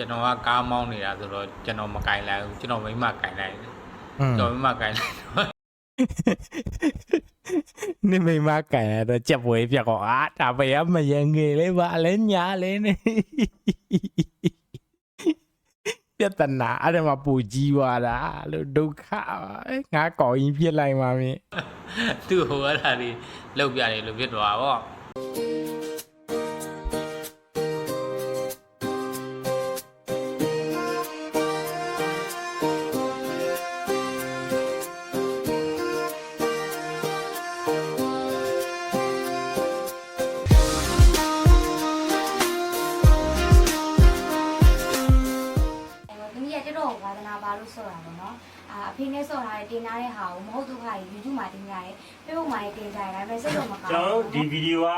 ကျွန်တော်ကကားမောင်းနေတာဆိုတော့ကျွန်တော်မကင်လိုက်ဘူးကျွန်တော်မိမကင်လိုက်တယ်อืมကျွန်တော်မိမကင်လိုက်တော့နေမိမကန်ရတော့ကြက်ပွဲပြက်ကောအာဒါပဲရမယငယ်လေးပါလဲညာလေးနေပြဿနာအဲ့ဒါမှပူကြီးသွားတာလို့ဒုက္ခပါငါကောင်းရင်ပြစ်လိုက်ပါမင်းသူ့ဟိုအဲ့ဒါလေးလောက်ပြတယ်လို့ဖြစ်သွားတာပေါ့သ ဆော့ထားတဲ့တင်ထားတဲ့ဟာကိုမဟုတ်သူခါကြီး YouTube မှာတင်ကြတယ် Facebook မှာလည်းတင်ကြတယ်ဒါပေမဲ့စိတ်တော့မကောင်းကျွန်တော်တို့ဒီဗီဒီယိုက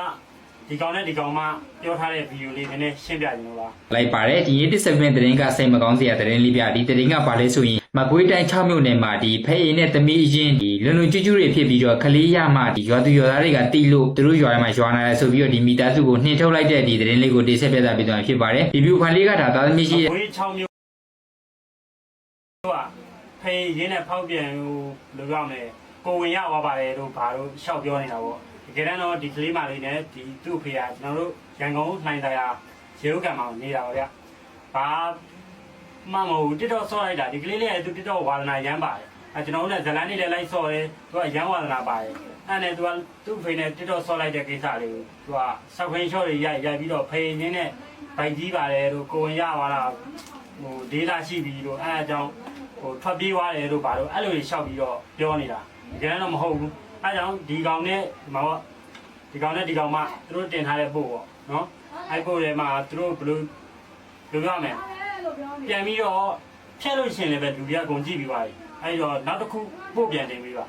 ဒီကောင်နဲ့ဒီကောင်မှပြောထားတဲ့ဗီဒီယိုလေးနည်းနည်းရှင်းပြခြင်းလို့လားလိုက်ပါတယ်ဒီရေးတစ်စက်ပင်သတင်းကစိတ်မကောင်းစရာသတင်းလေးပြဒီသတင်းကဘာလဲဆိုရင်မကွေးတိုင်း6မြို့နယ်မှာဒီဖဲရင်နဲ့သမီးအရင်ဒီလွန်လွန်ကျွတ်ကျွတ်တွေဖြစ်ပြီးတော့ခလေးရမှဒီရွာသူရွာသားတွေကတီးလို့သူတို့ရွာထဲမှာရွာနာတယ်ဆိုပြီးတော့ဒီမိသားစုကိုနှင်ထုတ်လိုက်တဲ့ဒီသတင်းလေးကိုတင်ဆက်ပြသပေးသွားမှာဖြစ်ပါတယ်ဒီဗီဒီယိုဖိုင်လေးကဒါသားသမီးရှိရဲ့ဝေး6မျိုးတို့က ဖေးရင်းနဲ့ဖောက်ပြန်ဟိုလိုပြောမယ်ကိုဝင်ရသွားပါတယ်တို့ဘာလို့ရှောက်ပြောနေတာပေါ့တကယ်တမ်းတော့ဒီကလေးမလေးနဲ့ဒီသူ့ဖေကကျွန်တော်တို့ရန်ကုန်နိုင်တရားရေဥကံမှာနေတာပါဗျဘာမှမဟုတ်တစ်တော့ဆော့လိုက်တာဒီကလေးလေးကသူတစ်တော့ဝါသနာရမ်းပါတယ်အဲကျွန်တော်တို့လည်းဇလန်းနေလည်းလိုက်ဆော့တယ်သူကရမ်းဝါသနာပါတယ်အဲ့နဲ့သူကသူ့ဖေနဲ့တစ်တော့ဆော့လိုက်တဲ့ကိစ္စလေးကိုသူကဆောက်ခွင်းချော့တွေရိုက်ရိုက်ပြီးတော့ဖေရင်းနဲ့ဗိုက်ကြီးပါတယ်တို့ကိုဝင်ရသွားတာဟိုဒေတာရှိပြီလို့အဲအကြောင်း ဟိုထွက်ပြေးသွားတယ်လို့ဘာလို့အဲ့လိုရှောက်ပြီးတော့ပြောနေတာတကယ်တော့မဟုတ်ဘူးအဲအကြောင်းဒီကောင်နဲ့ဒီမှာပေါ့ဒီကောင်နဲ့ဒီကောင်မှသူတို့တင်ထားတဲ့ပို့ပေါ့နော်အဲ့ပို့ထဲမှာသူတို့ဘယ်လိုလုပ်ရမလဲပြန်ပြီးတော့ဖြတ်လို့ရှရင်လည်းပဲလူတွေကအကုန်ကြည့်ပြီးပါပြီအဲ့တော့နောက်တစ်ခုပို့ပြန်တင်ပြီးပါ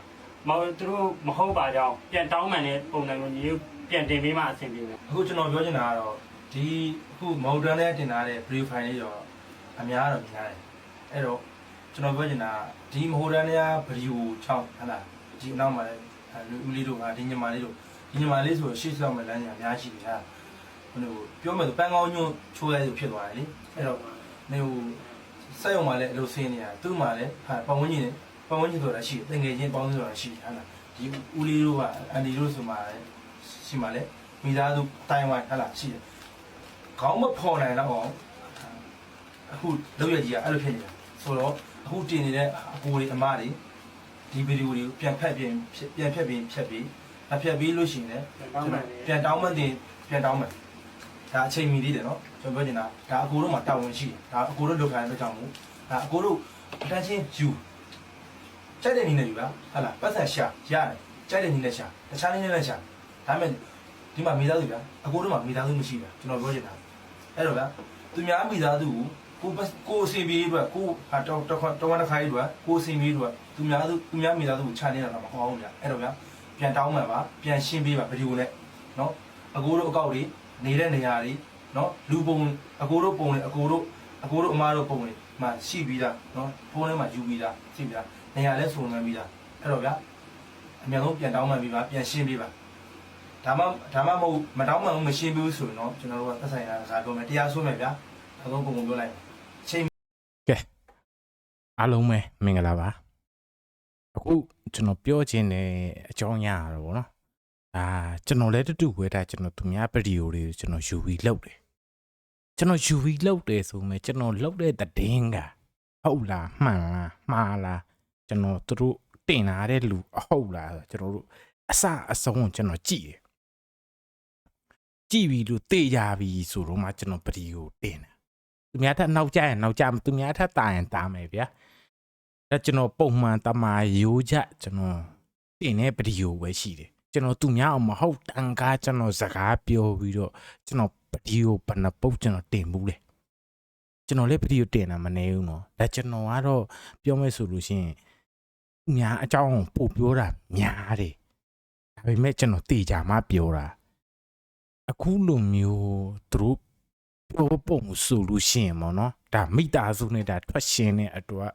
မဟုတ်သူတို့မဟုတ်ပါကြောင်းပြန်တောင်းမှန်တဲ့ပုံစံကိုညီတို့ပြန်တင်ပေးမှအဆင်ပြေတယ်အခုကျွန်တော်ပြောချင်တာကတော့ဒီအခုမော်ဒန်နဲ့တင်ထားတဲ့ brief file လေးတော့အများတော့များတယ်အဲ့တော့ ကျွန်တော်ပြောချင်တာကဒီမော်ဒန်နဲ့ဗီဒီယို6ဟဟလားဒီအနောက်မှာလည်းလူဦးလေးတို့ကဒီညီမလေးတို့ဒီညီမလေးဆိုရှေ့ဆောင်မဲ့လမ်းညာအများရှိတယ်ဟာဟိုပြောမယ်ဆိုပန်းကောင်းညွန့်ချိုးလိုက်လို့ဖြစ်သွားတယ်လေအဲ့တော့နေဟိုစက်ရုံမှာလည်းအလိုဆင်းနေတာသူ့မှာလည်းဟာပတ်ဝန်းကျင်နဲ့ပတ်ဝန်းကျင်ဆိုတာရှိတယ်တငယ်ချင်းပေါင်းဆိုတာရှိတယ်ဟာလားဒီဦးလေးတို့ကအန်ဒီတို့ဆိုမှလည်းရှိမှလည်းမိသားစုတိုင်ဝမ်ဟာလားရှိတယ်ခေါင်းမဖော်နိုင်တော့အောင်အခုလောက်ရကြီးကအဲ့လိုဖြစ်နေတာဆိုတော့ အခုတင်နေတဲ့အကိုတွေအမတွေဒီဗီဒီယိုတွေကိုပြန်ဖက်ပြင်ပြန်ဖက်ပြင်ဖြတ်ပြီးအဖြတ်ပြီးလို့ရှိရင်လည်းပြန်တောင်းမှတင်ပြန်တောင်းမှဒါအချိန်မီသေးတယ်နော်ကျွန်တော်ပြောနေတာဒါအကိုတို့မှာတာဝန်ရှိတယ်ဒါအကိုတို့လုပ်ခိုင်းတဲ့ကြောင့်မို့ဒါအကိုတို့အတန်းချင်းယူကြိုက်တဲ့နည်းနဲ့ယူလားဟာလားပတ်သက်ရှာရတယ်ကြိုက်တဲ့နည်းနဲ့ရှာတခြားနည်းနဲ့လည်းရှာဒါပေမဲ့ဒီမှာမိသားစုဗျာအကိုတို့မှာမိသားစုမရှိဘူးကျွန်တော်ပြောချင်တာအဲ့တော့ဗျာသူများမိသားစုကို ကိုကိုအစီပြေးအတွက်ကိုဟာတော့တော့တော့တစ်ခါကြီးအတွက်ကိုအစီပြေးအတွက်သူများစုသူများမိသားစုကိုခြာနေတာတော့မဟုတ်ဘူးဗျာအဲ့တော့ဗျာပြန်တောင်းမှန်ပါပြန်ရှင်းပေးပါဗီဒီယိုနဲ့နော်အကိုတို့အကောက်တွေနေတဲ့နေရာတွေနော်လူပုံအကိုတို့ပုံတွေအကိုတို့အကိုတို့အမားတို့ပုံတွေမှရှိပြီးသားနော်ဖုန်းထဲမှာယူပြီးသားရှိပြီးသားနေရာလဲစုံစမ်းပြီးသားအဲ့တော့ဗျာအများဆုံးပြန်တောင်းမှန်ပြီးပါပြန်ရှင်းပေးပါဒါမှဒါမှမဟုတ်မတောင်းမှမရှင်းဘူးဆိုရင်တော့ကျွန်တော်တို့ကသက်ဆိုင်ရာစကားပြောမယ်တရားဆွမယ်ဗျာအဆုံးပုံပုံပြောလိုက်မယ်ချိန် အားလုံးပဲမင်္ဂလာပါအခုကျွန်တော်ပြောချင်တဲ့အကြောင်းအရာတော့ဗောနော်ဒါကျွန်တော်လည်းတူတူပဲဒါကျွန်တော်သူများဗီဒီယိုတွေကိုကျွန်တော်ယူပြီးလုပ်တယ်ကျွန်တော်ယူပြီးလုပ်တယ်ဆိုမှကျွန်တော်လုပ်တဲ့သတင်းကဟုတ်လားမှန်လားမှားလားကျွန်တော်သူတို့တင်လာတဲ့လူအဟုတ်လားဆိုကျွန်တော်တို့အစအဆုံးကျွန်တော်ကြည့်တယ်ကြည့်ပြီးလို့တေးကြပြီဆိုတော့မှကျွန်တော်ဗီဒီယိုတင်တယ် သူများထက်နောက်ကျရင်နောက်ကျသူများထက်တာရင်တာမယ်ဗျာဒါကျွန်တော်ပုံမှန်တမာရိုးချက်ကျွန်တော်တင်တဲ့ဗီဒီယိုပဲရှိတယ်ကျွန်တော်သူများအောင်မဟုတ်တန်ကားကျွန်တော်စကားပြောပြီးတော့ကျွန်တော်ဗီဒီယိုဘယ်နှပုတ်ကျွန်တော်တင်ဘူးလေကျွန်တော်လည်းဗီဒီယိုတင်တာမနေဘူးနော်ဒါကျွန်တော်ကတော့ပြောမယ်ဆိုလို့ရှိရင်သူများအကြောင်းပို့ပြောတာများတယ်ဒါပေမဲ့ကျွန်တော်တေချာမှပြောတာအခုလိုမျိုးသူတို့ ပြောပုံဆိုလို့ရှိရင်ပေါ့နော်ဒါမိသားစုနဲ့ဒါထွက်ရှင်းတဲ့အတွက်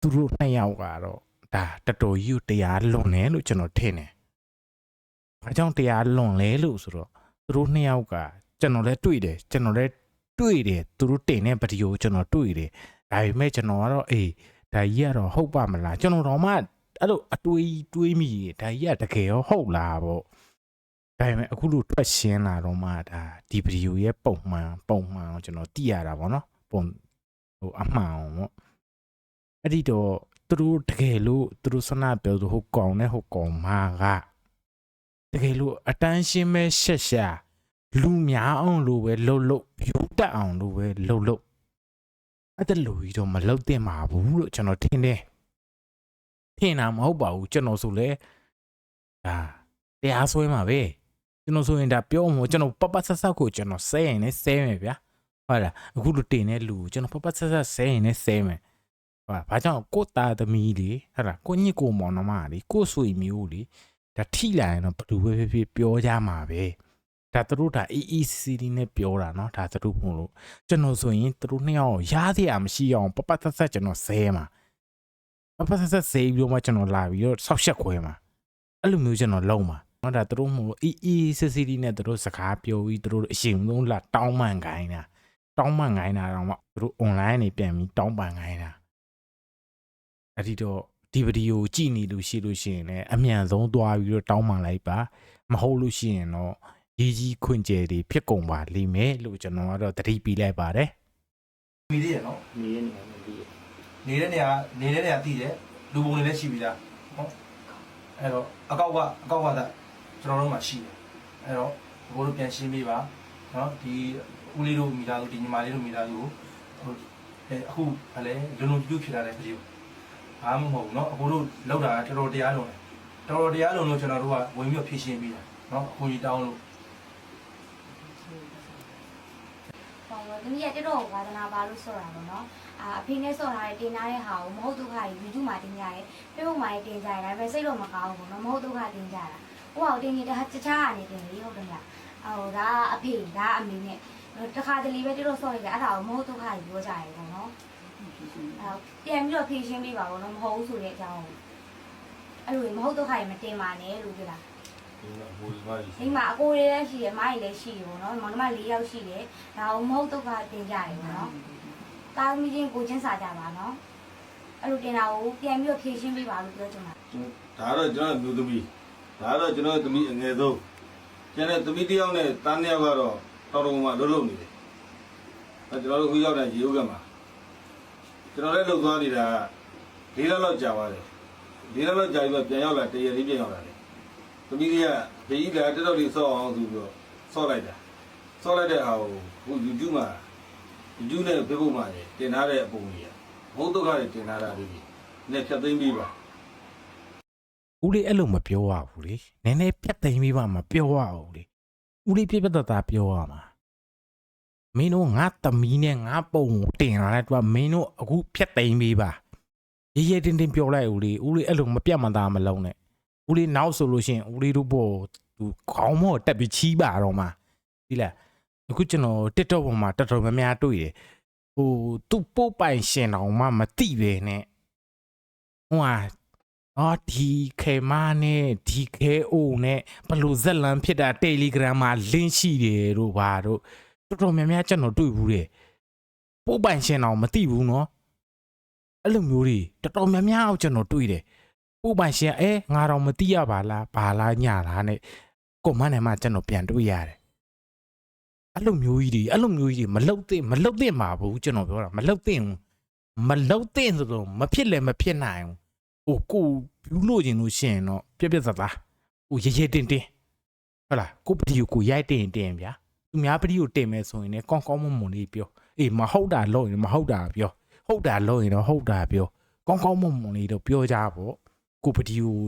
သူတို့နှစ်ယောက်ကတော့ဒါတော်တော်ကြီးကိုတရားလွန်တယ်လို့ကျွန်တော်ထင်တယ်။ဘာကြောင့်တရားလွန်လဲလို့ဆိုတော့သူတို့နှစ်ယောက်ကကျွန်တော်လည်းတွေ့တယ်ကျွန်တော်လည်းတွေ့တယ်သူတို့တင်တဲ့ဗီဒီယိုကိုကျွန်တော်တွေ့တယ်ဒါပေမဲ့ကျွန်တော်ကတော့အေးဒါကြီးကတော့ဟုတ်ပါမလားကျွန်တော်တော့မှအဲ့လိုအတွေးတွေးမိတယ်ဒါကြီးကတကယ်ရောဟုတ်လားပေါ့ ဒါပေမဲ့အခုလို့ထွက်ရှင်းလာတော့မှဒါဒီဗီဒီယိုရဲ့ပုံမှန်ပုံမှန်ကိုကျွန်တော်သိရတာပေါ့နော်ပုံဟိုအမှန်အောင်ပေါ့အဲ့ဒီတော့သူတို့တကယ်လို့သူတို့ဆန္ဒပြောသူဟိုကောင်နဲ့ဟိုကောင်မကတကယ်လို့အတန်းရှင်းမဲ့ရှက်ရှာလူများအောင်လို့ပဲလှုပ်လှုပ်ဖြူတက်အောင်လို့ပဲလှုပ်လှုပ်အဲ့ဒါလူကြီးတော့မလှုပ်သင့်ပါဘူးလို့ကျွန်တော်ထင်တယ်ထင်တာမဟုတ်ပါဘူးကျွန်တော်ဆိုလဲဒါတရားစွဲမှာပဲ ကျွန်တော်ဆိုရင်ဒါပြောမှာကျွန်တော်ပပဆက်ဆက်ကိုကျွန်တော်ဆဲရင်လည်းဆဲမယ်ဗျာဟုတ်လားအခုလိုတင်တဲ့လူကိုကျွန်တော်ပပဆက်ဆက်ဆဲရင်လည်းဆဲမယ်ဟာဘာကြောင့်ကိုယ့်သားသမီးလေဟုတ်လားကိုယ့်ညစ်ကိုယ်မောင်နှမလေကိုယ့်ဆွေမျိုးလေဒါထိလာရင်တော့ဘယ်လိုပဲဖြစ်ဖြစ်ပြောကြမှာပဲဒါသူတို့ဒါ EECD နဲ့ပြောတာเนาะဒါသူတို့မို့လို့ကျွန်တော်ဆိုရင်သူတို့နှစ်ယောက်ရားစရာမရှိအောင်ပပဆက်ဆက်ကျွန်တော်ဆဲမှာပပဆက်ဆက်ဆဲပြီးတော့မှကျွန်တော်လာပြီးတော့ဆောက်ရှက်ခွဲမှာအဲ့လိုမျိုးကျွန်တော်လုံးမှာ နော်ဒါသူတို့မို့လို့အေးအေးစစ်စစ်လေးနဲ့သူတို့စကားပြောပြီးသူတို့အရှင်ဆုံးလာတောင်းပန်ခိုင်းတာတောင်းပန်ခိုင်းတာတော့မှသူတို့ online နေပြန်ပြီးတောင်းပန်ခိုင်းတာအဲ့ဒီတော့ဒီဗီဒီယိုကြည့်နေလို့ရှိလို့ရှိရင်လည်းအမြန်ဆုံးသွားပြီးတော့တောင်းပန်လိုက်ပါ မဟုတ်လို့ရှိရင်တော့ရေးကြီးခွင့်ကျယ်တွေဖြစ်ကုန်ပါလိမ့်မယ်လို့ကျွန်တော်ကတော့တတိပေးလိုက်ပါတယ်မီးသေးရနော်မီးရနေမီးရနေတဲ့နေရာနေတဲ့နေရာတည်တယ်လူပုံတွေလည်းရှိပြီလားဟုတ်အဲ့တော့အကောက်က အကောက်ကသာ ကျွန်တော်တို့မှာရှိတယ်အဲ့တော့ဘိုးတို့ပြန်ရှင်းပေးပါနော်ဒီဦးလေးတို့မိသားစုဒီညီမလေးတို့မိသားစုကိုဟိုအဲအခုဗလဲလုံလုံပြူးဖြစ်လာတဲ့ဗီဒီယိုဘာမှမဟုတ်ဘူးเนาะအခုတို့လောက်တာတော်တော်တရားလုံးတယ်တော်တော်တရားလုံးလို့ကျွန်တော်တို့ကဝင်ပြီးဖြည့်ရှင်းပေးတာเนาะအခုကြီးတောင်းလို့ ဟောသမီးကတက်တော့ဝါသနာပါလို့ဆိုတာပေါ့နော်အာအဖေနဲ့ဆော့ထားတဲ့တင်ထားတဲ့ဟာကိုမဟုတ်ဒုက္ခကြီး YouTube မှာတင်ကြရဲ Facebook မှာတင်ကြရဲဒါပေမဲ့စိတ်တော့မကောင်းဘူးပေါ့နော်မဟုတ်ဒုက္ခတင်ကြတာ ဟိုဟာတင်နေတာတခြားကနေတင်လေဟုတ်တယ်မလားဟိုဒါအဖေဒါအမေနဲ့တခါတလေပဲတက်တော့ဆော့ရတယ်အဲ့ဒါကိုမဟုတ်ဒုက္ခကြီးပြောကြရဲပေါ့နော်အဲပြန်ပြီးတော့ဖြေရှင်းပေးပါပေါ့နော်မဟုတ်ဘူးဆိုတဲ့အကြောင်းအဲ့လိုမဟုတ်ဒုက္ခကြီးမတင်ပါနဲ့လို့ပြောတာဒီမှာအကိုလေးလည်းရှိတယ်အမကြီးလည်းရှိတယ်ပေါ့နော်မောင်နှမ၄ယောက်ရှိတယ်ဒါအောင်မဟုတ်ဒုက္ခတင်ကြတယ်ပေါ့နော်တာသမီးချင်းကိုချင်းစာကြပါနော်အဲ့လိုတင်တာကိုပြန်ပြီးတော့ဖြည့်ရှင်းပေးပါလို့ပြောချင်တာဒါတော့ကျွန်တော်မျိုးသမီး ဒါတော့ကျွန်တော်သမီးအငယ်ဆုံးကျန်တဲ့သမီးတစ်ယောက်နဲ့တားနှစ်ယောက်ကတော့တော်တော်မှလုံးလုံးနေတယ်အဲကျွန်တော်တို့ခုရောက်တဲ့ရေဥကမှာကျွန်တော်လည်းလှုပ်သွားနေတာ၄လလောက်ကြာသွားတယ်၄လလောက်ကြာပြီးတော့ပြန်ရောက်လာတရလေးပြန်ရောက်လာတယ်သမီးတွေကဘေးကြီးကတက်တော့လေးဆော့အောင်ဆိုပြီးတော့ဆော့လိုက်တာဆော့လိုက်တဲ့ဟာကိုခု YouTube မှာ YouTube နဲ့ Facebook မှာတင်ထားတဲ့အပုံကြီးဘုဒ္ဓကလည်းတင်ထားတာလေးကြီးနဲ့ဖြတ်သိမ်းပြီးပါ ဦးလေးအဲ့လိုမပြောရဘူးလေနည်းနည်းပြတ်သိမ်းပြီးမှမပြောရဘူးလေဦးလေးပြတ်ပြတ်သားသားပြောရမှာမင်းတို့ငါသမီးနဲ့ငါပုံကိုတင်လာတဲ့သူကမင်းတို့အခုဖြတ်သိမ်းပြီးပါရေရေတင်းတင်းပြောလိုက်ဦးလေးဦးလေးအဲ့လိုမပြတ်မသားမလုံးနဲ့ဦးလေးနောက်ဆိုလို့ရှိရင်ဦးလေးတို့ဘောသူခေါင်းမော့တက်ပြီးချီးပါတော့မှာဒီလားအခုကျွန်တော် TikTok ပေါ်မှာတော်တော်များများတွေ့တယ်ဟိုသူ့ပို့ပိုင်ရှင်တော်မှမသိပဲနဲ့ဟိုဟာ အော်ဒီခေမာနဲ့ဒီခေအိုနဲ့ဘလို့ဇက်လန်ဖြစ်တာ Telegram မှာ link ရှိတယ်တို့ဘာတို့တော်တော်များများကျွန်တော်တွေ့ဘူးတယ်ပို့ပိုင်ရှင်အောင်မသိဘူးနော်အဲ့လိုမျိုးတွေတော်တော်များများအောင်ကျွန်တော်တွေ့တယ်ပို့ပိုင်ရှင်အဲငါတော့မသိရပါလားဘာလားညလားနဲ့ကွန်မန်ထဲမှာကျွန်တော်ပြန်တွေ့ရတယ်အဲ့လိုမျိုးကြီးတွေအဲ့လိုမျိုးကြီးတွေမလုတ်သင့်မလုတ်သင့်ပါဘူးကျွန်တော်ပြောတာမလုတ်သင့်ဘူးမလုတ်သင့်ဆိုတော့မဖြစ်လည်းမဖြစ်နိုင်ဘူး ဟိုကိုဘူးလို့ခြင်းလို့ရှိရင်တော့ပြက်ပြက်သားသားဟိုရဲရဲတင်းတင်းဟုတ်လားကိုပတီကိုကိုရိုက်တင်တင်ဗျာသူများပတီကိုတင်မယ်ဆိုရင်လည်းကောင်းကောင်းမွန်မွန်လေးပြောအေးမဟုတ်တာလို့ရင်မဟုတ်တာပြောဟုတ်တာလို့ရင်တော့ဟုတ်တာပြောကောင်းကောင်းမွန်မွန်လေးတော့ပြောကြပေါ့ကိုပတီကို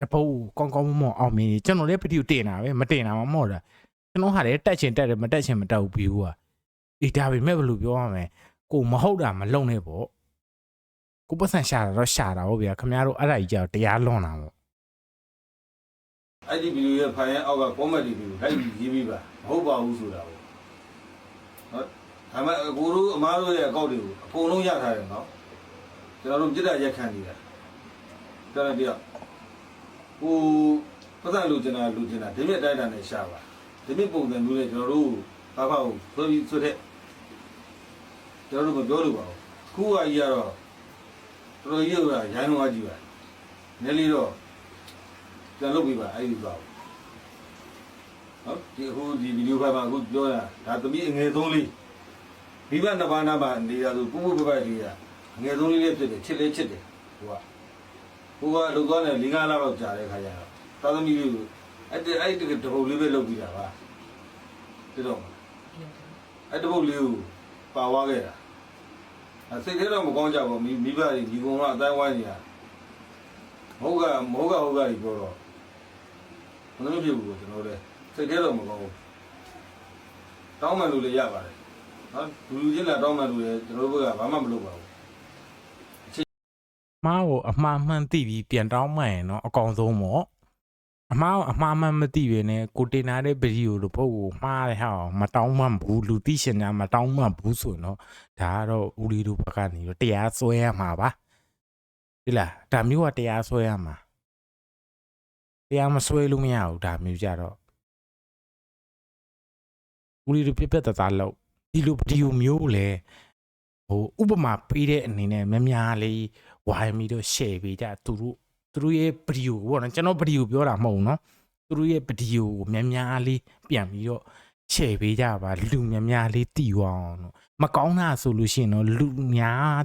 တပုတ်ကောင်းကောင်းမွန်မွန်အောင်မြင်နေကျွန်တော်လည်းပတီကိုတင်တာပဲမတင်တာမှမဟုတ်တာကျွန်တော်ဟာလည်းတက်ချင်တက်တယ်မတက်ချင်မတက်ဘူးပြီးဘူးอ่ะအေးဒါပေမဲ့ဘယ်လိုပြောရမလဲကိုမဟုတ်တာမလုံနဲ့ပေါ့ ကိုပတ်စံရှာတာတော့ရှာတာဟုတ်ဗျာခင်ဗျားတို့အဲ့ဒါကြီးကြောက်တရားလွန်တာပေါ့အဲ့ဒီဗီဒီယိုရဲ့ဖိုင်ရဲ့အောက်က comment တွေပြီးလိုက်ပြီးရေးပြီးပါမဟုတ်ပါဘူးဆိုတာပေါ့ဟုတ်ဒါပေမဲ့အကိုတို့အမားတို့ရဲ့အကောက်တွေကိုအကုန်လုံးရထားတယ်နော်ကျွန်တော်တို့ပြစ်တာရက်ခံနေတာကျွန်တော်တရားဟိုပတ်စံလူကျင်တာလူကျင်တာဒီမြက်တိုင်းတာနဲ့ရှာပါဒီမြက်ပုံစံမျိုးနဲ့ကျွန်တော်တို့ဘာဘာကိုဆိုပြီးဆိုတဲ့ကျွန်တော်တို့မပြောလို့ပါဘူးခုကကြီးကတော့ တော်တော်ကြီးကရိုင်းလုံးအကြီးပါနည်းလေးတော့ပြန်လုပ်ပြီးပါအဲ့ဒီပါဟုတ်ဒီအခုဒီဗီဒီယိုဖိုင်မှာအခုပြောတာဒါသမီးအငယ်ဆုံးလေးမိဘနှစ်ပါးနားမှာနေတာဆိုပူပူပပလေးတာအငယ်ဆုံးလေးလေးဖြစ်တယ်ချစ်လေးချစ်တယ်ဟိုကဟိုကလောက်သွားနေ၄၅လလောက်ကြာတဲ့ခါကျတော့သာသမီလေးကိုအဲ့ဒီအဲ့ဒီတပုတ်လေးပဲလုပ်ပြီးတာပါတိတော့အဲ့တပုတ်လေးကိုပါသွားခဲ့တာအဲ့ စိတ်ထဲတော့မကောင်းကြဘူးမိမိဘတွေဒီကုံကအတိုင်းဝိုင်းနေတာမဟုတ်ကမဟုတ်ကဟုတ်ကကြီးပြောတော့မလို့ဖြစ်ဘူးကျွန်တော်လည်းစိတ်ထဲတော့မကောင်းဘူးတောင်းမှလို့လည်းရပါတယ်နော်လူလူချင်းလာတောင်းမှလို့လည်းကျွန်တော်တို့ကဘာမှမလုပ်ပါဘူးအမားကိုအမှားမှန်သိပြီးပြန်တောင်းမှန်ရင်တော့အကောင်ဆုံးပေါ့ အမားကိုအမှားမှန်မသိဘဲနဲ့ကိုတင်လာတဲ့ဗီဒီယိုလိုပုတ်ကိုမှားတဲ့ဟာကိုမတောင်းမှန်ဘူးလူသိရှင်များမတောင်းမှန်ဘူးဆိုရင်တော့ဒါကတော့ဦးလေးတို့ဘက်ကနေတော့တရားစွဲရမှာပါဒီလားဒါမျိုးကတရားစွဲရမှာတရားမစွဲလို့မရဘူးဒါမျိုးကြတော့ဦးလေးတို့ပြက်ပြက်တသားလောက်ဒီလိုဗီဒီယိုမျိုးလေဟိုဥပမာပေးတဲ့အနေနဲ့များများလေးဝိုင်းပြီးတော့ share ပေးကြသူတို့ သူတို့ရဲ့ဗီဒီယိုပေါ့နော်ကျွန်တော်ဗီဒီယိုပြောတာမဟုတ်ဘူးနော်သူတို့ရဲ့ဗီဒီယိုကိုများများလေးပြန်ပြီးတော့ share ပေးကြပါလူများများလေးတည်သွားအောင်လို့မကောင်းတာဆိုလို့ရှိရင်တော့လူများ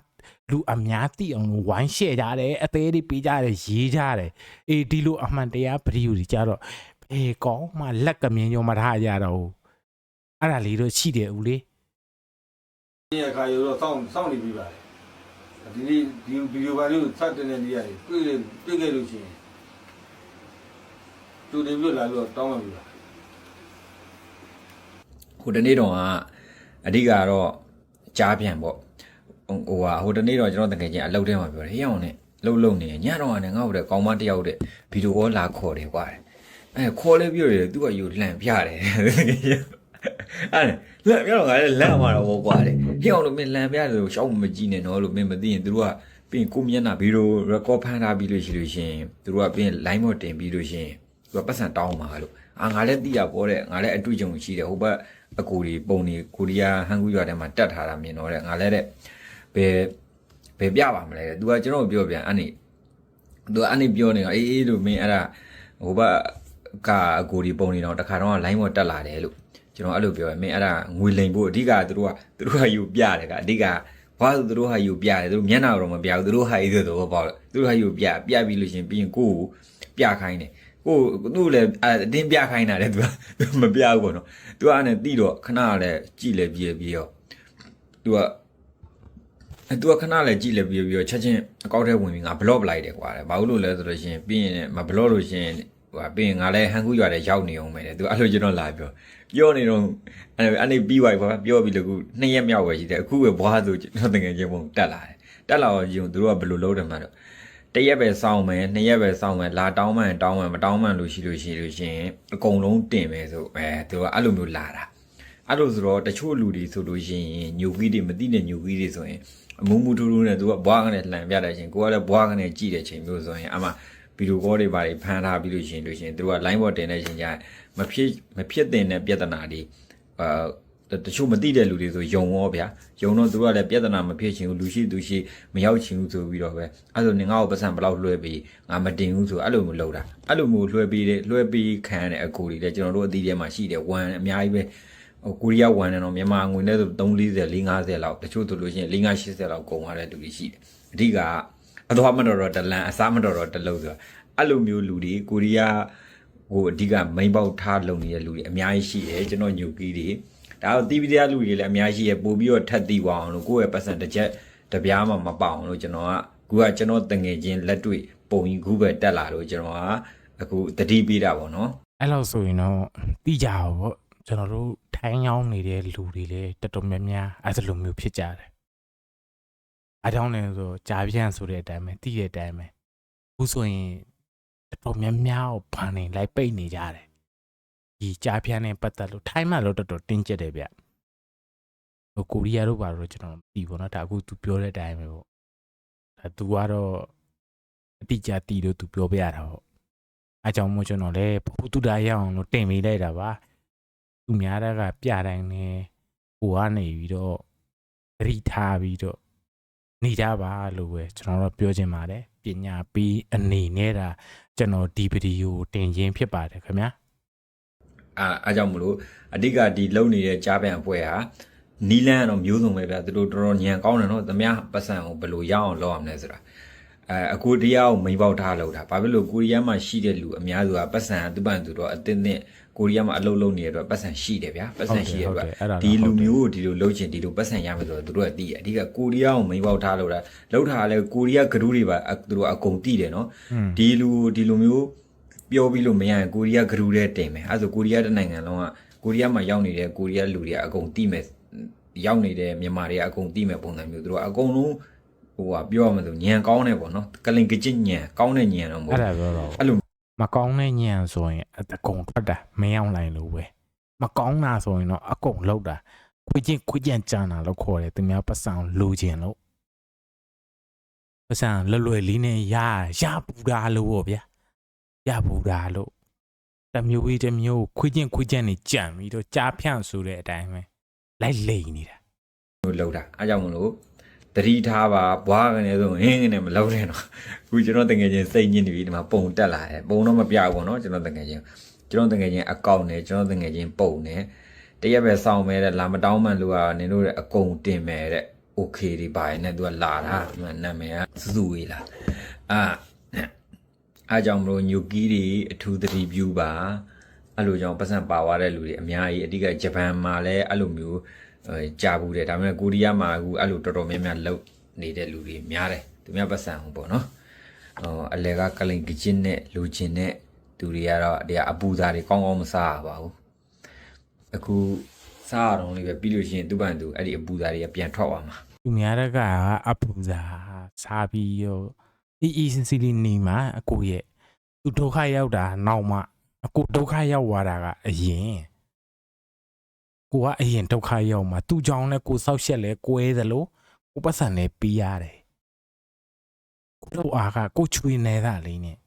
လူအများတည်အောင်လို့ဝိုင်း share ကြတယ်အသေးလေးပေးကြတယ်ရေးကြတယ်အေးဒီလိုအမှန်တရားဗီဒီယိုတွေကြတော့အေးကောင်းမှလက်ကမြင်ကြမထားကြတော့ဘူးအဲ့ဒါလေးတော့ရှိတယ်ဦးလေးဒီအခါရောတော့စောင့်စောင့်နေပြီပါတယ် ဒီနေ့ဒီဗီဒီယိုပါလေးကိုစတင်နေနေရတယ်တွေ့လေတွေ့ခဲ့လို့ရှိရင်သူတွေပြလာလို့တောင်းမှပြီပါဟိုတနေ့တော့ကအဓိကတော့ကြားပြန်ပေါ့ဟိုဟာဟိုတနေ့တော့ကျွန်တော်တကယ်ချင်းအလုပ်ထဲမှာပြောတယ်ဟေးအောင်နဲ့လှုပ်လှုပ်နေညတော့ကလည်းငါ့ဟိုတဲ့ကောင်းမတစ်ယောက်တဲ့ဗီဒီယိုကောလာခေါ်တယ်ကွာအဲခေါ်လဲပြောတယ်သူကယူလှန်ပြတယ် အဲ့လန့်ပြတော့ငါလည်းလန့်မှာတော့ကွာတယ်ဟေးအောင်လို့မင်းလန့်ပြတယ်လို့ရှောက်မကြည့်နဲ့နော်လို့မင်းမသိရင်သူတို့ကပြင်ကိုမျက်နှာဗီဒီယို record ဖမ်းထားပြီးလို့ရှိလို့ရှင်သူတို့ကပြင် line မတင်ပြီးလို့ရှင်သူကပတ်စံတောင်းပါလို့အာငါလည်းသိရပေါ်တဲ့ငါလည်းအတွေ့အကြုံရှိတယ်ဟိုဘက်အကူတွေပုံတွေကိုရီးယားဟန်ကူရွာထဲမှာတက်ထားတာမြင်တော့တဲ့ငါလည်းတဲ့ဘယ်ဘယ်ပြပါမလဲတဲ့ तू ကကျွန်တော်ပြောပြန်အဲ့နေ तू အဲ့နေပြောနေတော့အေးအေးလို့မင်းအဲ့ဒါဟိုဘက်ကအကူတွေပုံတွေတော့တခါတော့ line ပေါ်တက်လာတယ်လို့ ကျွန်တော်အဲ့လိုပြောရင်မင်းအဲ့ဒါငွေလိမ်ဖို့အဓိကသူတို့ကသူတို့ကယူပြတယ်ကအဓိကဘာလို့သူတို့ဟာယူပြတယ်သူတို့မျက်နှာတော့မပြဘူးသူတို့ဟာယူဆိုတော့ပေါ့သူတို့ဟာယူပြပြပြီးလို့ရှရင်ပြီးရင်ကိုယ့်ကိုပြခိုင်းတယ်ကိုသူ့လည်းအတင်းပြခိုင်းတာလေသူကသူမပြဘူးပေါ့နော်သူကအဲ့နဲ့တိတော့ခဏလည်းကြည်လည်းပြေးပြေးရောသူကအဲသူကခဏလည်းကြည်လည်းပြေးပြေးရောချက်ချင်းအကောက်ထဲဝင်ပြီးငါဘလော့ပလိုက်တယ်ကွာတဲ့ဘာလို့လဲဆိုလို့ရှိရင်ပြီးရင်မဘလော့လို့ရှိရင်ဟိုပြီးရင်ငါလည်းဟန်ကူရွာတဲ့ရောက်နေအောင်ပဲတဲ့သူအဲ့လိုကျွန်တော်လာပြော ပြောနေတော့အဲ့အဲ့နေပြီးသွားပြီကွာပြောပြီးလို့ခုနှစ်ရက်မြောက်ပဲရှိတယ်အခုပဲဘွားဆိုကျွန်တော်တကယ်ချင်းပုံတက်လာတယ်တက်လာတော့ယူသူတို့ကဘယ်လိုလုပ်တယ်မှတော့တရက်ပဲစောင်းမယ်နှစ်ရက်ပဲစောင်းမယ်လာတောင်းမှန်တောင်းမှန်မတောင်းမှန်လို့ရှိလို့ရှိလို့ရှိရင်အကုန်လုံးတင်မယ်ဆိုအဲသူကအဲ့လိုမျိုးလာတာအဲ့လိုဆိုတော့တချို့လူတွေဆိုလို့ရှိရင်ညူကြီးတွေမသိတဲ့ညူကြီးတွေဆိုရင်အမူးမူထူးထူးနဲ့သူကဘွားကနေလှန်ပြတဲ့ချိန်ကိုကလည်းဘွားကနေကြည့်တဲ့ချိန်မျိုးဆိုရင်အမှဗီဒီယိုကောတွေပါတွေဖမ်းထားပြီးလို့ရှိရင်လို့ရှိရင်သူက line ပေါ်တင်တဲ့ချိန်ကျရင် မဖြစ်မဖြစ်တင်တဲ့ပြဿနာတွေအာတချို့မသိတဲ့လူတွေဆိုယုံရောဗျာယုံတော့သူတို့ကလည်းပြဿနာမဖြစ်ချင်ဘူးလူရှိသူရှိမရောက်ချင်ဘူးဆိုပြီးတော့ပဲအဲ့လိုနေငါ့ကိုပတ်စံဘလောက်လွှဲပြီးငါမတင်ဘူးဆိုအဲ့လိုမျိုးလုပ်တာအဲ့လိုမျိုးလွှဲပြီးတဲ့လွှဲပြီးခံရတဲ့အကူတွေလည်းကျွန်တော်တို့အသီးထဲမှာရှိတယ်ဝမ်အများကြီးပဲဟိုကိုရီးယားဝမ်နဲ့တော့မြန်မာငွေနဲ့ဆို340 450လောက်တချို့ဆိုလို့ရှိရင်580လောက်ကုန်သွားတဲ့လူတွေရှိတယ်အဓိကအသွားမတော်တော့တလန်အစားမတော်တော့တလုံးဆိုတာအဲ့လိုမျိုးလူတွေကိုရီးယား ဟိုအဓိကမိန်ပေါက်ထားလုံနေတဲ့လူတွေအများကြီးရှိတယ်ကျွန်တော်ညူကီးတွေဒါတော့တီးပြီးတရားလူတွေလည်းအများကြီးရပို့ပြီးတော့ထပ်တီးသွားအောင်လို့ကိုယ့်ရဲ့ပတ်စံတစ်ချက်တစ်ပြားမှမပေါအောင်လို့ကျွန်တော်ကခုကကျွန်တော်တငယ်ချင်းလက်တွေ့ပုံကြီးခုပဲတက်လာလို့ကျွန်တော်ကအခုတတိပေးတာပေါ့နော်အဲ့လောက်ဆိုရင်တော့တိကြပါဗောကျွန်တော်တို့ထိုင်းရောင်းနေတဲ့လူတွေလည်းတော်တော်များများအဲ့ဒီလိုမျိုးဖြစ်ကြတယ်အားကြောင့်လည်းဆိုကြာပြန့်ဆိုတဲ့အတိုင်းပဲတိတဲ့အတိုင်းပဲအခုဆိုရင် တော်တော်များများကိုဘာနေလိုက်ပိတ်နေကြတယ်ဒီကြာပြန့်နဲ့ပတ်သက်လို့ထိုင်းမှာတော့တော်တော်တင်းကျပ်တယ်ဗျဟိုကိုရီးယားတို့ဘာလို့ကျွန်တော်မသိဘူးเนาะဒါအခု तू ပြောတဲ့အတိုင်းပဲပေါ့ဒါ तू ကတော့အတိအကျတီးလို့ तू ပြောပြရတာပေါ့ အကြောင်းမို့ကျွန်တော်လည်းဘုသူတာရအောင်လို့တင်ပေးလိုက်တာပါသူများတက်ကပြတိုင်းနေဟိုကနေပြီးတော့ သတိထားပြီးတော့နေကြပါလို့ပဲကျွန်တော်တို့ပြောချင်ပါတယ်ပညာပြီးအနေနဲ့ဒါ ကျွန်တော်ဒီဗီဒီယိုတင်ရင်းဖြစ်ပါတယ်ခင်ဗျာအာအားကြောင့်မလို့အဓိကဒီလုံနေတဲ့ကြားပြန်အဖွဲ့ဟာနီလန်းကတော့မျိုးစုံပဲဗျာသူတို့တော်တော်ညံကောင်းတယ်နော်သမ ्या ပတ်စံကိုဘယ်လိုရအောင်လုပ်အောင်လဲဆိုတာ အဲအကူတရားကိုမိန်ပေါက်ထားလို့တာဘာဖြစ်လို့ကိုရီးယားမှာရှိတဲ့လူအများစုကပတ်စံသူ့ပန်သူတော့အတင်းတင်းကိုရီးယားမှာအလုပ်လုပ်နေတဲ့အတွက်ပတ်စံရှိတယ်ဗျာပတ်စံရှိတဲ့အတွက်ဒီလူမျိုးကိုဒီလိုလုပ်ချင်ဒီလိုပတ်စံရမယ်ဆိုတော့သူတို့ကသိတယ်အဓိကကိုရီးယားကိုမိန်ပေါက်ထားလို့တာလောက်ထားလဲကိုရီးယားဂရုတွေပါသူတို့အကုန်သိတယ်နော်ဒီလူဒီလူမျိုးပြောပြီးလို့မရရင်ကိုရီးယားဂရူတဲ့တင်မယ်အဲဆိုကိုရီးယားတနိုင်ငံလုံးကကိုရီးယားမှာရောက်နေတဲ့ကိုရီးယားလူတွေကအကုန်တိမယ်ရောက်နေတဲ့မြန်မာတွေကအကုန်တိမယ်ပုံစံမျိုးသူတို့ကအကုန်လုံး ဟိုကပြောရမှာဆိုညံကောင်းတယ်ပေါ့နော်ကလင်ကကြစ်ညံကောင်းတဲ့ညံတော့မဟုတ်အဲ့ဒါပြောတော့အဲ့လိုမကောင်းတဲ့ညံဆိုရင်အတကုံထွက်တာမင်းအောင်လိုက်လို့ပဲမကောင်းတာဆိုရင်တော့အကုန်လောက်တာခွေချင်းခွေချင်းကြမ်းတာလို့ခေါ်တယ်သူများပတ်စံလိုချင်လို့ပတ်စံလွယ်လွယ်လေးနဲ့ရရပူတာလို့ပေါ့ဗျာရပူတာလို့တမျိုးကြီးတမျိုးခွေချင်းခွေချင်းနေကြံပြီးတော့ကြားဖြန့်ဆိုတဲ့အတိုင်းပဲလိုက်လိန်နေတာမျိုးလောက်တာအဲကြောင့်မလို့ တတိထားပါဘွားကနေဆိုဟင်းကနေမလောက်နဲ့တော့အခုကျွန်တော်တကယ်ချင်းစိတ်ညစ်နေပြီဒီမှာပုံတက်လာတယ်ပုံတော့မပြဘူးပေါ့နော်ကျွန်တော်တကယ်ချင်းကျွန်တော်တကယ်ချင်းအကောင့်နဲ့ကျွန်တော်တကယ်ချင်းပုံနဲ့တရက်ပဲစောင်းမဲတဲ့လာမတောင်းမှန်လို့ကနင်တို့ရဲ့အကုန်တင်မယ်တဲ့ okay ဒီပါရင်လည်းသူကလာတာဒီမှာနာမည်ကစုစုဝေးလာအာအားကြောင့်မလို့ညိုကီးတွေအထူးသတိပြုပါအဲ့လိုကြောင့်ပတ်စံပါသွားတဲ့လူတွေအများကြီးအဓိကဂျပန်မှာလည်းအဲ့လိုမျိုးအဲ ကြာဘူးတယ်ဒါပေမဲ့ကိုရီးယားမှာအခုအဲ့လိုတော်တော်များများလုပ်နေတဲ့လူတွေများတယ်သူများပတ်စံဟုတ်ပေါ့နော်ဟိုအလဲကကလိန်ကချင်းနဲ့လူချင်းနဲ့သူတွေကတော့တရားအပူသားတွေကောင်းကောင်းမစားရပါဘူးအခုစားရတော့လေးပဲပြီးလို့ရှိရင်သူ့ဘန်သူအဲ့ဒီအပူသားတွေကပြန်ထွက်သွားမှာသူများတကအပူစာစားပြီးရောဒီအီစင်စီလီနေမှာအကိုရဲ့သူဒုက္ခရောက်တာနောက်မှအကိုဒုက္ခရောက်သွားတာကအရင် ကိုကအရင်ဒုက္ခရောက်မှာသူ့ကြောင့်လဲကိုဆောက်ရှက်လဲကွဲသလိုကိုပတ်စံလဲပြီးရတယ်ကိုတို့အားကကိုချွေနေတာလေးနဲ့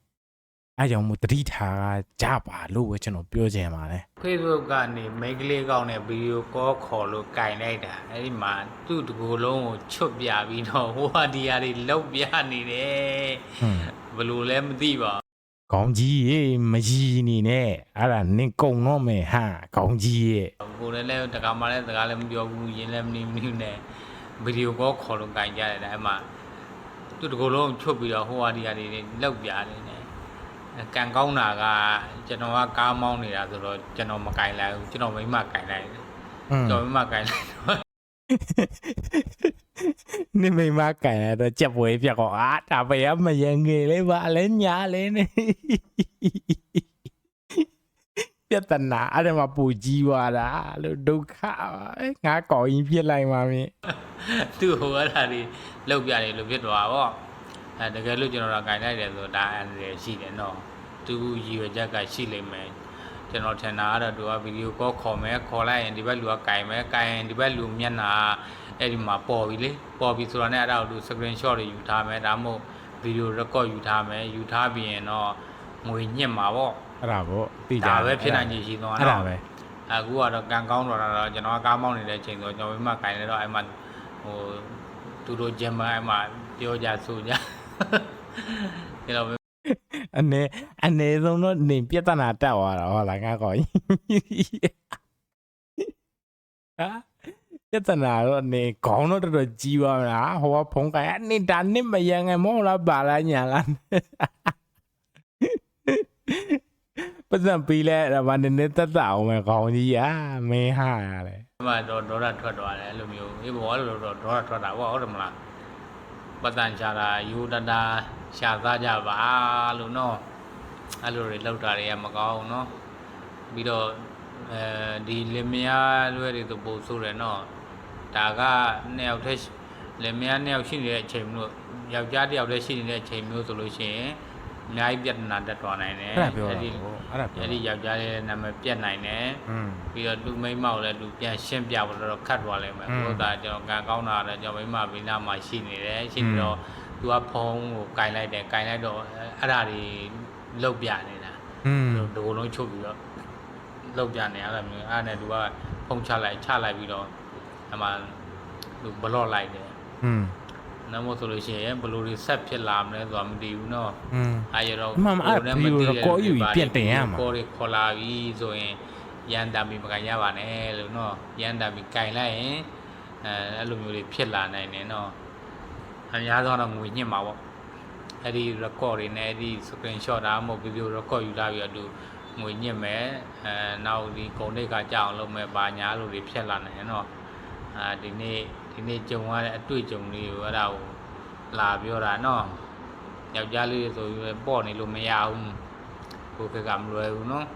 အဲကြောင့်မို့တတိထားကကြပါလို့ပဲကျွန်တော်ပြောချင်ပါတယ် Facebook ကနေမိန်းကလေးကောင်းတဲ့ဗီဒီယိုကောခေါ်လို့ကင်လိုက်တာအဲ့ဒီမှာသူ့တကူလုံးကိုချွတ်ပြပြီးတော့ဟိုဟာဒီဟာတွေလောက်ပြနေတယ်ဟွန်းဘယ်လို့လဲမသိပါ ဘူးကောင်းကြီးရေမကြီးနေနဲ့အဲ့ဒါနင်ကုံတော့မယ်ဟာကောင်းကြီးရဲ့ကိုယ်လည်းလည်းတကာမှလည်းတကာလည်းမပြောဘူးရင်လည်းမနေမနေနဲ့ဗီဒီယိုကောခေါ်လို့ကင်ကြတယ်ဒါအဲ့မှာသူ့တကူလုံးချွတ်ပြီးတော့ဟိုဟာဒီဟာတွေလောက်ပြနေတယ်ကန်ကောင်းတာကကျွန်တော်ကကားမောင်းနေတာဆိုတော့ကျွန်တော်မကင်လိုက်ဘူးကျွန်တော်မိမကင်လိုက်တယ်ဟွန်းကျွန်တော်မိမကင်လိုက်တော့ နိမိတ်မကန်ရတော့ကြက်ပွဲပြက်ကောအာဒါပဲမယငယ်လေးပါလဲညာလေးနေပြတနာအဲ့ဒါမှပူကြီးသွားတာလို့ဒုက္ခပါငါကောင်းရင်ပြစ်လိုက်ပါမင်းသူ့ဟိုအဲ့ဒါတွေလောက်ပြတယ်လို့ဖြစ်သွားပါဗောအဲတကယ်လို့ကျွန်တော်တို့ကင်လိုက်တယ်ဆိုတော့ဒါအန်ရယ်ရှိတယ်နော်သူရည်ရွယ်ချက်ကရှိလိမ့်မယ် ကျွန်တော်ထင်တာကတော့သူကဗီဒီယိုကောခေါ်မယ်ခေါ်လိုက်ရင်ဒီဘက်လူကကင်မယ်ကင်ရင်ဒီဘက်လူမျက်နှာအဲ့ဒီမှာပေါ်ပြီလေပေါ်ပြီဆိုတော့ねအဲ့ဒါကိုသူ screen shot တွေယူထားမယ်ဒါမှမဟုတ်ဗီဒီယို record ယူထားမယ်ယူထားပြီးရင်တော့ငွေညှစ်မှာဗောအဲ့ဒါပေါ့သိကြဒါပဲဖြစ်နိုင်ခြေရှိသွားအဲ့ဒါနော်ပဲအခုကတော့ကံကောင်းတော့တာတော့ကျွန်တော်ကကားမောင်းနေတဲ့အချိန်ဆိုကျွန်တော်မိမကင်နေတော့အဲ့မှာဟိုသူတို့ဂျမအဲ့မှာပြောကြဆိုကြဒီလိုပဲ အနေအနေဆုံးတော့နေပြတနာတက်သွားတာဟောလားငါကောင်းရင်ဟာပြတနာတော့နေခေါင်းတော့တော်တော်ကြီးသွားမှာဟိုကဖုံးကန်အနေဒါနစ်မယငယ်မောလားပါလားညာလားပတ်စံပေးလဲဒါမှနည်းနည်းတက်တာအောင်မယ်ခေါင်းကြီးอ่ะမင်းဟာရတယ်အမှတော့ဒေါ်လာထွက်သွားတယ်အဲ့လိုမျိုးဒီဘောလို့တော့ဒေါ်လာထွက်တာပေါ့ဟုတ်တယ်မလားပတ်တန်ချတာယူတတာ ရှာသားကြပါလို့နော်အဲ့လိုတွေလောက်တာတွေကမကောင်းဘူးနော်ပြီးတော့အဲဒီလင်မယားလွဲတွေဆိုပို့ဆိုးတယ်နော်ဒါကနှစ်ယောက်တည်းရှိလင်မယားနှစ်ယောက်ရှိနေတဲ့အချိန်မျိုးယောက်ျားတစ်ယောက်တည်းရှိနေတဲ့အချိန်မျိုးဆိုလို့ရှိရင်အများကြီးပြဿနာတက်သွားနိုင်တယ် အဲ့ဒါပြောတာ ဒီ ပေါ့အဲ့ဒါပြော အဲ့ဒီယောက်ျားရဲ့နာမည်ပြတ်နိုင်တယ် อืม ပြီးတော့လူမိန်းမကိုလည်းလူပြန်ရှင်းပြဖို့တော့ခတ်သွားလိမ့်မယ် อืม ဘုရားကျွန်တော်ကံကောင်းတာလည်းကျွန်တော်မိန်းမဗီနာမှာရှိနေတယ်ရှိနေတော့ သူကဖုံးကိုကင်လိုက်တယ်ကင်လိုက်တော့အဲ့ဒါတွေလုတ်ပြနေတာ อืม ဒီလိုလုံးချုပ်ပြီးတော့လုတ်ပြနေအဲ့လိုမျိုးအဲ့ဒါနဲ့သူကဖုံးချလိုက်ချလိုက်ပြီးတော့အမှ သူဘလော့လိုက်တယ် อืม နမို့ဆိုလို့ရှိရင်ဘယ်လိုတွေဆက်ဖြစ်လာမလဲဆိုတာမသိဘူးเนาะ อืม အဲရတော့ အမှန်အဲ့ဗီဒီယိုတော့ကောယူပြီးပြန်တင်ရမှာ ကိုရီခေါ်လာပြီဆိုရင်ရန်တာမီမကန်ရပါနဲ့လို့เนาะရန်တာမီကင်လိုက်ရင်အဲအဲ့လိုမျိုးတွေဖြစ်လာနိုင်တယ်เนาะ အများဆုံးတော့ငွေညှစ်မှာပေါ့အဲ့ဒီ record တွေနဲ့အဲ့ဒီ screenshot တာမှမဟုတ် video record ယူလာပြီးတော့သူငွေညှစ်မယ်အဲနောက်ဒီဂုံတိတ်ကကြအောင်လုပ်မယ်ဘာညာလို့တွေဖြက်လာနိုင်တယ်နော်အာဒီနေ့ဒီနေ့ကြုံရတဲ့အတွေ့အကြုံလေးကိုအဲ့ဒါကိုလာပြောတာနော်ယောက်ျားလေးဆိုပြီးပေါ့နေလို့မရဘူးကိုယ်ကကမလွယ်ဘူးနော်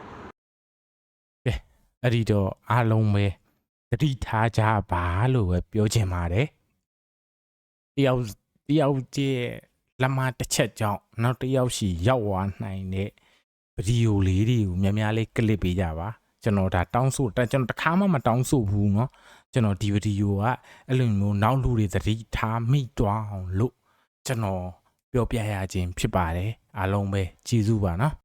ကဲအဲ့ဒီတော့အားလုံးပဲတတိထားကြပါလို့ပဲပြောချင်ပါတယ်တယောက် ယောက်ကျဲလက်မတစ်ချက်ကြောင့်နောက်တစ်ယောက်ရှိရောက်သွားနိုင်တဲ့ဗီဒီယိုလေးတွေကိုများများလေးကလစ်ပေးကြပါကျွန်တော်ဒါတောင်းဆိုတက်ကျွန်တော်တစ်ခါမှမတောင်းဆိုဘူးเนาะကျွန်တော်ဒီဗီဒီယိုကအဲ့လိုမျိုးနောက်လူတွေသတိထားမိသွားအောင်လို့ကျွန်တော်ပြောပြရခြင်းဖြစ်ပါတယ်အားလုံးပဲကျေးဇူးပါเนาะ